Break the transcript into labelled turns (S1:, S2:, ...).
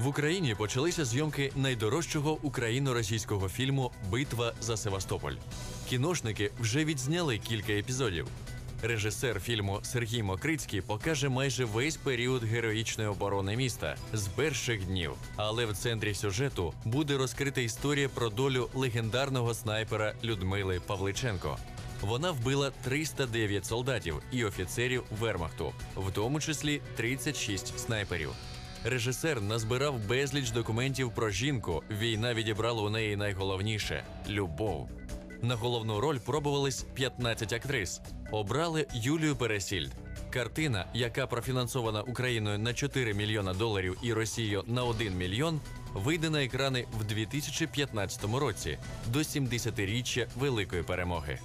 S1: В Україні почалися зйомки найдорожчого україно-російського фільму Битва за Севастополь. Кіношники вже відзняли кілька епізодів. Режисер фільму Сергій Мокрицький покаже майже весь період героїчної оборони міста з перших днів. Але в центрі сюжету буде розкрита історія про долю легендарного снайпера Людмили Павличенко. Вона вбила 309 солдатів і офіцерів Вермахту, в тому числі 36 снайперів. Режисер назбирав безліч документів про жінку. Війна відібрала у неї найголовніше любов. На головну роль пробувались 15 актрис. Обрали Юлію Пересільд. Картина, яка профінансована Україною на 4 мільйона доларів і Росією на 1 мільйон, вийде на екрани в 2015 році до 70-річчя Великої перемоги.